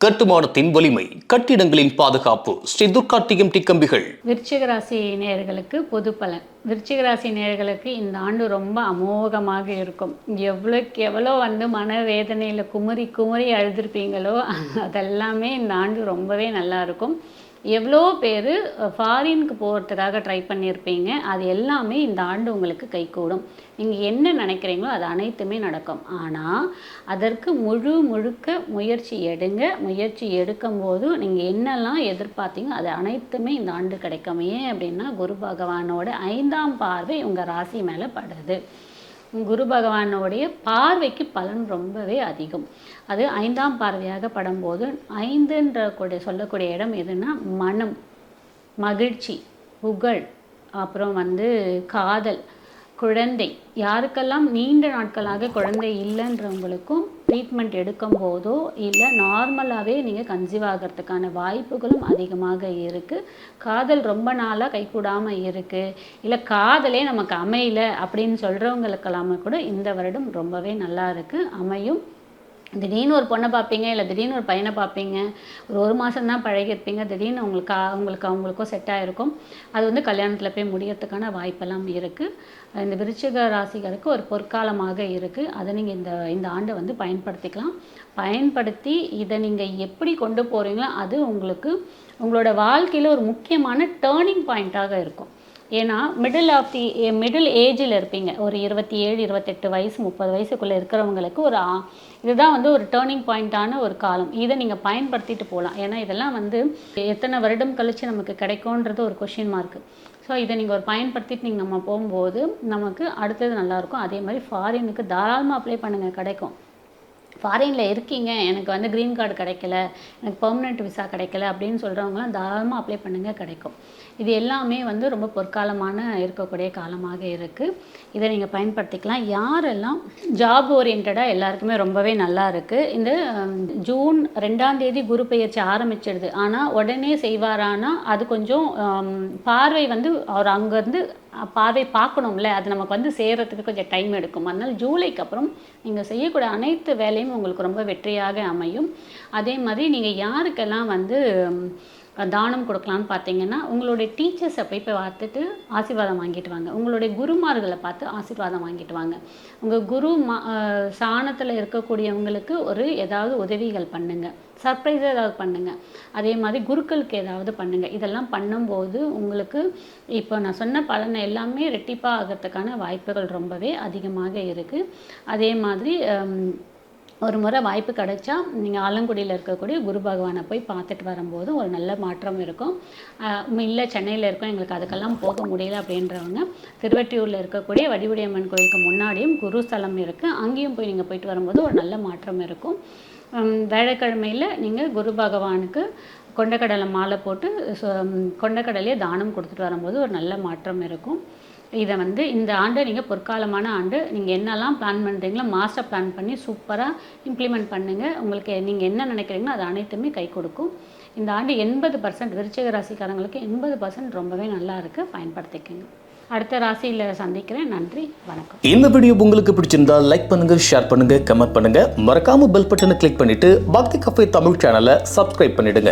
கட்டுமானத்தின் வலிமை கட்டிடங்களின் பாதுகாப்பு ஸ்ரீ துர்கா டிஎம்டி கம்பிகள் விருச்சிக ராசி நேயர்களுக்கு பொது பலன். விருச்சிக ராசி நேயர்களுக்கு இந்த ஆண்டு ரொம்ப அமோகமாக இருக்கும். எவ்வளோக்கு எவ்வளோ வந்து மனவேதனையில் குமரி குமரி அழுதுருப்பீங்களோ அதெல்லாமே இந்த ஆண்டு ரொம்பவே நல்லா இருக்கும். எவ்வளோ பேர் ஃபாரினுக்கு போகிறதுக்காக ட்ரை பண்ணியிருப்பீங்க அது எல்லாமே இந்த ஆண்டு உங்களுக்கு கைகூடும். நீங்கள் என்ன நினைக்கிறீங்களோ அது அனைத்துமே நடக்கும். ஆனால் அதற்கு முழு முழுக்க முயற்சி எடுங்க. முயற்சி எடுக்கும்போது நீங்கள் என்னெல்லாம் எதிர்பார்த்தீங்க அது அனைத்துமே இந்த ஆண்டு கிடைக்கும் ஏன் அப்படின்னா குரு பகவானோட ஐந்தாம் பார்வை உங்கள் ராசி மேலே படுது. குரு பகவானுடைய பார்வைக்கு பலன் ரொம்பவே அதிகம். அது ஐந்தாம் பார்வையாக படும்போது ஐந்துன்ற கூட சொல்லக்கூடிய இடம் எதுன்னா மனம் மகிழ்ச்சி புகழ் அப்புறம் வந்து காதல் குழந்தை. யாருக்கெல்லாம் நீண்ட நாட்களாக குழந்தை இல்லைன்றவங்களுக்கும் ட்ரீட்மெண்ட் எடுக்கும் போதோ இல்லை நார்மலாகவே நீங்கள் கன்சீவ் ஆகிறதுக்கான வாய்ப்புகளும் அதிகமாக இருக்குது காதல் ரொம்ப நாளாக கைகூடாமல் இருக்குது இல்லை காதலே நமக்கு அமையல அப்படின்னு சொல்கிறவங்களுக்கெல்லாமே கூட இந்த வருடம் ரொம்பவே நல்லா இருக்குது அமையும். திடீர்னு ஒரு பொண்ணை பார்ப்பீங்க இல்லை திடீர்னு ஒரு பையனை பார்ப்பீங்க ஒரு ஒரு மாதம் தான் பழகிருப்பீங்க திடீர்னு உங்களுக்கு அவங்களுக்கு அவங்களுக்கும் செட் ஆகிருக்கும் அது வந்து கல்யாணத்தில் போய் முடியறதுக்கான வாய்ப்பெல்லாம் இருக்குது இந்த விருச்சிக ராசிகளுக்கு ஒரு பொற்காலமாக இருக்குது அதை நீங்கள் இந்த இந்த ஆண்டை வந்து பயன்படுத்திக்கலாம். பயன்படுத்தி இதை நீங்கள் எப்படி கொண்டு போகிறீங்களோ அது உங்களுக்கு உங்களோட வாழ்க்கையில் ஒரு முக்கியமான டேர்னிங் பாயிண்ட்டாக இருக்கும். ஏன்னா மிடில் ஆஃப் தி மிடில் ஏஜில் இருப்பீங்க. ஒரு இருபத்தி ஏழு இருபத்தெட்டு வயசு முப்பது வயசுக்குள்ளே இருக்கிறவங்களுக்கு ஒரு இதுதான் வந்து ஒரு டேர்னிங் பாயிண்ட்டான ஒரு காலம். இதை நீங்கள் பயன்படுத்திட்டு போகலாம் ஏன்னா இதெல்லாம் வந்து எத்தனை வருடம் கழித்து நமக்கு கிடைக்கும்ன்றது ஒரு கொஷின் மார்க்கு ஸோ இதை நீங்கள் ஒரு பயன்படுத்திட்டு நீங்கள் நம்ம போகும்போது நமக்கு அடுத்தது நல்லாயிருக்கும் அதே மாதிரி ஃபாரினுக்கு தாராளமாக அப்ளை பண்ணுங்கள் கிடைக்கும். ஃபாரினில் இருக்கீங்க எனக்கு வந்து க்ரீன் கார்டு கிடைக்கல எனக்கு பெர்மனெண்ட் விசா கிடைக்கல அப்படின்னு சொல்கிறவங்களாம் தாராளமாக அப்ளை பண்ணுங்க கிடைக்கும். இது எல்லாமே வந்து ரொம்ப பொற்காலமான இருக்கக்கூடிய காலமாக இருக்குது இதை நீங்கள் பயன்படுத்திக்கலாம். யாரெல்லாம் ஜாப் ஓரியன்டாக எல்லாருக்குமே ரொம்பவே நல்லா இருக்குது இந்த ஜூன் ரெண்டாம் தேதி குரு பெயர்ச்சி ஆரம்பிச்சிடுது ஆனால் உடனே செய்வாரானா அது கொஞ்சம் பார்வை வந்து அவர் அங்கேருந்து பார்வை பார்க்கணும்ல அது நமக்கு வந்து சேர்றதுக்கு கொஞ்சம் டைம் எடுக்கும். அதனால் ஜூலைக்கு அப்புறம் நீங்கள் செய்யக்கூடிய அனைத்து வேலையும் உங்களுக்கு ரொம்ப வெற்றியாக அமையும். அதே மாதிரி நீங்கள் யாருக்கெல்லாம் வந்து தானம் கொடுக்கலான்னு பார்த்தீங்கன்னா உங்களுடைய டீச்சர்ஸை போய் போய் பார்த்துட்டு ஆசீர்வாதம் வாங்கிட்டு வாங்க. உங்களுடைய குருமார்களை பார்த்து ஆசீர்வாதம் வாங்கிட்டு வாங்க. உங்கள் குரு மா சாணத்தில் இருக்கக்கூடியவங்களுக்கு ஒரு ஏதாவது உதவிகள் பண்ணுங்கள் சர்ப்ரைஸாக ஏதாவது பண்ணுங்கள் அதே மாதிரி குருக்களுக்கு ஏதாவது பண்ணுங்கள் இதெல்லாம் பண்ணும்போது உங்களுக்கு இப்போ நான் சொன்ன பலனை எல்லாமே ரெட்டிப்பாக ஆகிறதுக்கான வாய்ப்புகள் ரொம்பவே அதிகமாக இருக்குது அதே மாதிரி ஒரு முறை வாய்ப்பு கிடைச்சா நீங்கள் ஆலங்குடியில் இருக்கக்கூடிய குரு பகவானை போய் பார்த்துட்டு வரும்போது ஒரு நல்ல மாற்றம் இருக்கும். இல்லை சென்னையில் இருக்கோம் எங்களுக்கு அதுக்கெல்லாம் போக முடியல அப்படின்றவங்க திருவட்டியூரில் இருக்கக்கூடிய வடிவுடையம்மன் கோயிலுக்கு முன்னாடியும் குரு ஸ்தலம் இருக்குது அங்கேயும் போய் நீங்கள் போயிட்டு வரும்போது ஒரு நல்ல மாற்றம் இருக்கும். வேலைக்கிழமையில் நீங்கள் குரு பகவானுக்கு கொண்டக்கடலை மாலை போட்டு கொண்டக்கடலையே தானம் கொடுத்துட்டு வரும்போது ஒரு நல்ல மாற்றம் இருக்கும். இதை வந்து இந்த ஆண்டு நீங்கள் பொற்காலமான ஆண்டு நீங்கள் என்னெல்லாம் பிளான் பண்ணுறீங்களோ மாஸ்டர் பிளான் பண்ணி சூப்பராக இம்ப்ளிமெண்ட் பண்ணுங்கள் உங்களுக்கு நீங்கள் என்ன நினைக்கிறீங்களோ அது அனைத்துமே கை கொடுக்கும். இந்த ஆண்டு எண்பது பர்சன்ட் விருச்சிக ராசிக்காரங்களுக்கு எண்பது பர்சன்ட் ரொம்பவே நல்லா இருக்குது பயன்படுத்திக்கங்க. அடுத்த ராசியில் சந்திக்கிறேன். நன்றி. வணக்கம். இந்த வீடியோ உங்களுக்கு பிடிச்சிருந்தா லைக் பண்ணுங்க ஷேர் பண்ணுங்க கமெண்ட் பண்ணுங்க. மறக்காம பெல் பட்டனை கிளிக் பண்ணிட்டு பக்தி கஃபே தமிழ் சேனலை சப்ஸ்கிரைப் பண்ணிடுங்க.